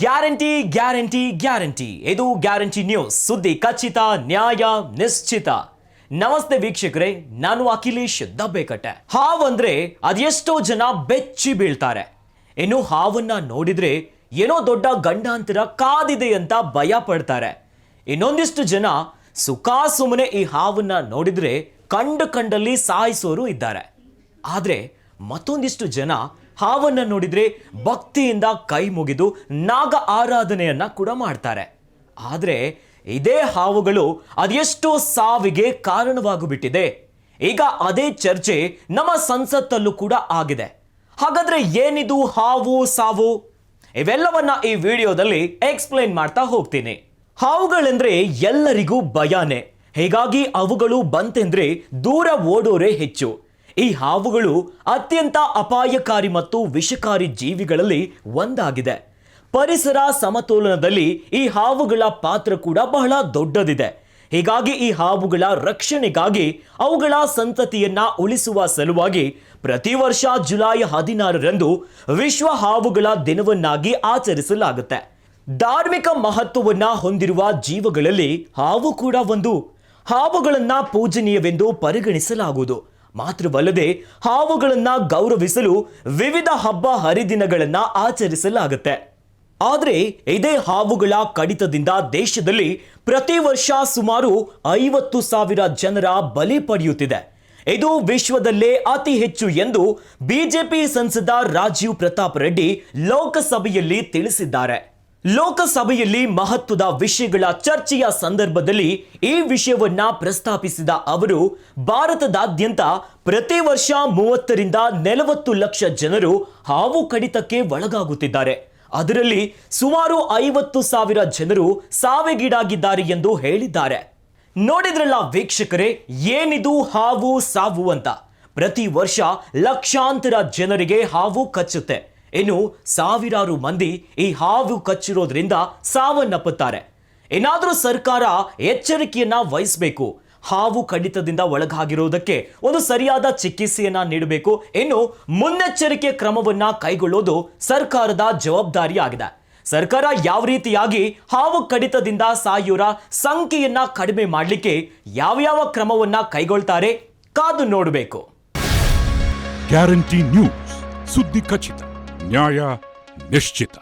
Guarantee guarantee guarantee. ಇದು guarantee news. ಸುದ್ದಿ ಖಚಿತ, ನ್ಯಾಯ ನಿಶ್ಚಿತ. ನಮಸ್ತೆ ವೀಕ್ಷಕರೇ, ನಾನು ಅಖಿಲೇಶ್ ದಬ್ಬೆಕಟ್ಟೆ. ಹಾವಂದ್ರೆ ಅದೆಷ್ಟೋ ಜನ ಬೆಚ್ಚಿ ಬೀಳ್ತಾರೆ. ಇನ್ನು ಹಾವನ್ನ ನೋಡಿದ್ರೆ ಏನೋ ದೊಡ್ಡ ಗಂಡಾಂತರ ಕಾದಿದೆ ಅಂತ ಭಯ ಪಡ್ತಾರೆ. ಇನ್ನೊಂದಿಷ್ಟು ಜನ ಸುಖ ಸುಮ್ಮನೆ ಈ ಹಾವನ್ನ ನೋಡಿದ್ರೆ ಕಂಡು ಕಂಡಲ್ಲಿ ಸಾಯಿಸೋರು ಇದ್ದಾರೆ. ಆದ್ರೆ ಮತ್ತೊಂದಿಷ್ಟು ಜನ ಹಾವನ್ನ ನೋಡಿದ್ರೆ ಭಕ್ತಿಯಿಂದ ಕೈ ಮುಗಿದು ನಾಗ ಆರಾಧನೆಯನ್ನ ಕೂಡ ಮಾಡ್ತಾರೆ. ಆದ್ರೆ ಇದೇ ಹಾವುಗಳು ಅದೆಷ್ಟೋ ಸಾವಿಗೆ ಕಾರಣವಾಗುಬಿಟ್ಟಿದೆ. ಈಗ ಅದೇ ಚರ್ಚೆ ನಮ್ಮ ಸಂಸತ್ತಲ್ಲೂ ಕೂಡ ಆಗಿದೆ. ಹಾಗಾದ್ರೆ ಏನಿದು ಹಾವು, ಸಾವು? ಇವೆಲ್ಲವನ್ನ ಈ ವಿಡಿಯೋದಲ್ಲಿ ಎಕ್ಸ್ಪ್ಲೈನ್ ಮಾಡ್ತಾ ಹೋಗ್ತೀನಿ. ಹಾವುಗಳೆಂದ್ರೆ ಎಲ್ಲರಿಗೂ ಭಯಾನೆ. ಹೀಗಾಗಿ ಅವುಗಳು ಬಂತೆಂದ್ರೆ ದೂರ ಓಡೋರೇ ಹೆಚ್ಚು. ಈ ಹಾವುಗಳು ಅತ್ಯಂತ ಅಪಾಯಕಾರಿ ಮತ್ತು ವಿಷಕಾರಿ ಜೀವಿಗಳಲ್ಲಿ ಒಂದಾಗಿದೆ. ಪರಿಸರ ಸಮತೋಲನದಲ್ಲಿ ಈ ಹಾವುಗಳ ಪಾತ್ರ ಕೂಡ ಬಹಳ ದೊಡ್ಡದಿದೆ. ಹೀಗಾಗಿ ಈ ಹಾವುಗಳ ರಕ್ಷಣೆಗಾಗಿ ಅವುಗಳ ಸಂತತಿಯನ್ನ ಉಳಿಸುವ ಸಲುವಾಗಿ ಪ್ರತಿ ವರ್ಷ ಜುಲೈ ಹದಿನಾರರಂದು ವಿಶ್ವ ಹಾವುಗಳ ದಿನವನ್ನಾಗಿ ಆಚರಿಸಲಾಗುತ್ತೆ. ಧಾರ್ಮಿಕ ಮಹತ್ವವನ್ನ ಹೊಂದಿರುವ ಜೀವಗಳಲ್ಲಿ ಹಾವು ಕೂಡ ಒಂದು. ಹಾವುಗಳನ್ನ ಪೂಜನೀಯವೆಂದು ಪರಿಗಣಿಸಲಾಗುವುದು. ಮಾತ್ರವಲ್ಲದೆ ಹಾವುಗಳನ್ನ ಗೌರವಿಸಲು ವಿವಿಧ ಹಬ್ಬ ಹರಿದಿನಗಳನ್ನು ಆಚರಿಸಲಾಗುತ್ತೆ. ಆದರೆ ಇದೇ ಹಾವುಗಳ ಕಡಿತದಿಂದ ದೇಶದಲ್ಲಿ ಪ್ರತಿ ವರ್ಷ ಸುಮಾರು ಐವತ್ತು ಸಾವಿರ ಜನರ ಬಲಿ ಪಡೆಯುತ್ತಿದೆ. ಇದು ವಿಶ್ವದಲ್ಲೇ ಅತಿ ಹೆಚ್ಚು ಎಂದು ಬಿಜೆಪಿ ಸಂಸದ ರಾಜೀವ್ ಪ್ರತಾಪ್ ರೆಡ್ಡಿ ಲೋಕಸಭೆಯಲ್ಲಿ ತಿಳಿಸಿದ್ದಾರೆ. ಲೋಕಸಭೆಯಲ್ಲಿ ಮಹತ್ವದ ವಿಷಯಗಳ ಚರ್ಚೆಯ ಸಂದರ್ಭದಲ್ಲಿ ಈ ವಿಷಯವನ್ನ ಪ್ರಸ್ತಾಪಿಸಿದ ಅವರು, ಭಾರತದಾದ್ಯಂತ ಪ್ರತಿ ವರ್ಷ ಮೂವತ್ತರಿಂದ ನಲವತ್ತು ಲಕ್ಷ ಜನರು ಹಾವು ಕಡಿತಕ್ಕೆ ಒಳಗಾಗುತ್ತಿದ್ದಾರೆ. ಅದರಲ್ಲಿ ಸುಮಾರು ಐವತ್ತು ಸಾವಿರ ಜನರು ಸಾವಿಗೀಡಾಗಿದ್ದಾರೆ ಎಂದು ಹೇಳಿದ್ದಾರೆ. ನೋಡಿದ್ರಲ್ಲ ವೀಕ್ಷಕರೇ, ಏನಿದು ಹಾವು ಸಾವು ಅಂತ? ಪ್ರತಿ ವರ್ಷ ಲಕ್ಷಾಂತರ ಜನರಿಗೆ ಹಾವು ಕಚ್ಚುತ್ತೆ. ಇನ್ನು ಸಾವಿರಾರು ಮಂದಿ ಈ ಹಾವು ಕಚ್ಚಿರೋದ್ರಿಂದ ಸಾವನ್ನಪ್ಪುತ್ತಾರೆ. ಏನಾದರೂ ಸರ್ಕಾರ ಎಚ್ಚರಿಕೆಯನ್ನ ವಹಿಸಬೇಕು. ಹಾವು ಕಡಿತದಿಂದ ಒಳಗಾಗಿರೋದಕ್ಕೆ ಒಂದು ಸರಿಯಾದ ಚಿಕಿತ್ಸೆಯನ್ನ ನೀಡಬೇಕು. ಇನ್ನು ಮುನ್ನೆಚ್ಚರಿಕೆ ಕ್ರಮವನ್ನ ಕೈಗೊಳ್ಳೋದು ಸರ್ಕಾರದ ಜವಾಬ್ದಾರಿಯಾಗಿದೆ. ಸರ್ಕಾರ ಯಾವ ರೀತಿಯಾಗಿ ಹಾವು ಕಡಿತದಿಂದ ಸಾಯೋರ ಸಂಖ್ಯೆಯನ್ನ ಕಡಿಮೆ ಮಾಡಲಿಕ್ಕೆ ಯಾವ ಕ್ರಮವನ್ನ ಕೈಗೊಳ್ತಾರೆ ಕಾದು ನೋಡಬೇಕು. ಗ್ಯಾರಂಟಿ ನ್ಯೂಸ್ ಸುದ್ದಿ ಖಚಿತ. ನ್ಯಾಯ ನಿಶ್ಚಿತ